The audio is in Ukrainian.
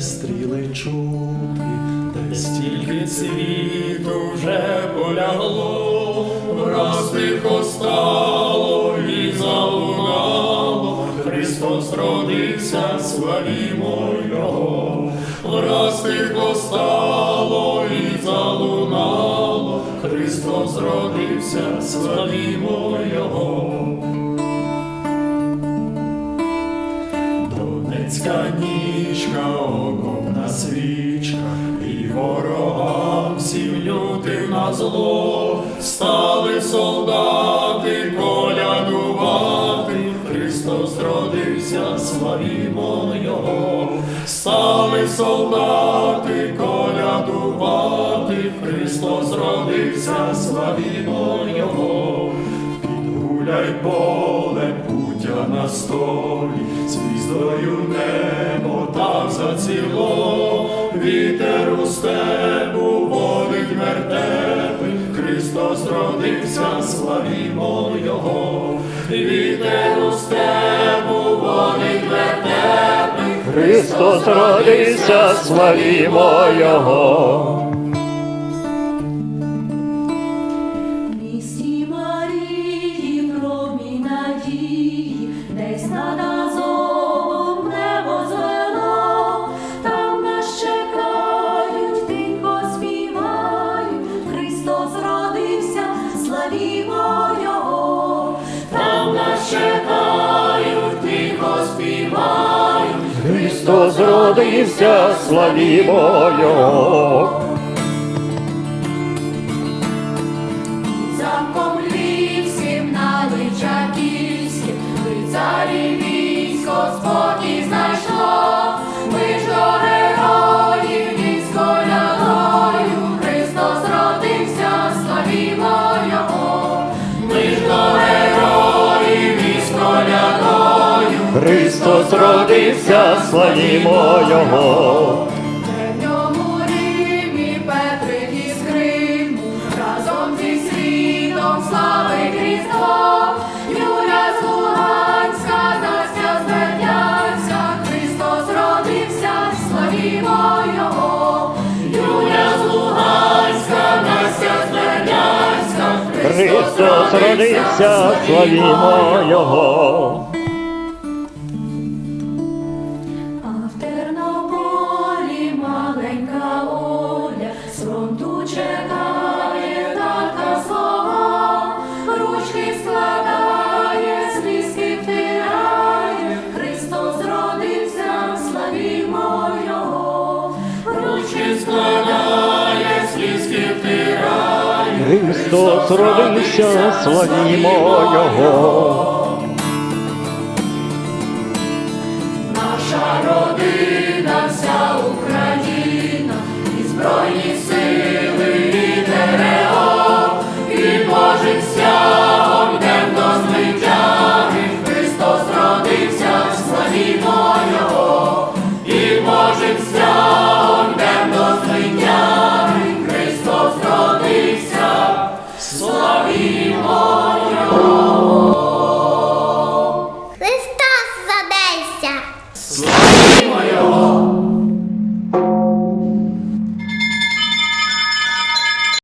стріли чути, десь Стільки світу вже полягло, враз тихо стало і залунало, Христос родився, славімо Його, враз тихо стало і залунало, Христос родився, славімо Його. Донецька нічка, окопна свічка, і ворогам всім лютим на зло, стали солдати колядувати, Христос родився, славімо Його, стали солдати колядувати, Христос родився, славімо Його. Підгуляй полем путя на столі, звіздою там заціло, вітер у степу водить мертвий, Христос родився, славімо Його, вітер у степу водить вертепи, Христос родився, славімо Його. Там нас чекають, тихо співають, Христос родився, славімо Його. Христос родився, славімо Його. в ньому Римі Петрик із Криму, разом зі світом славить Різдво, Юля з Луганська, Настя з Бердянська, Христос родився, славімо Його, Юля з Луганська, Настя з Бердянська, Христос родився, славімо Його. Христос родився, славімо Його. Наша Славімо Його!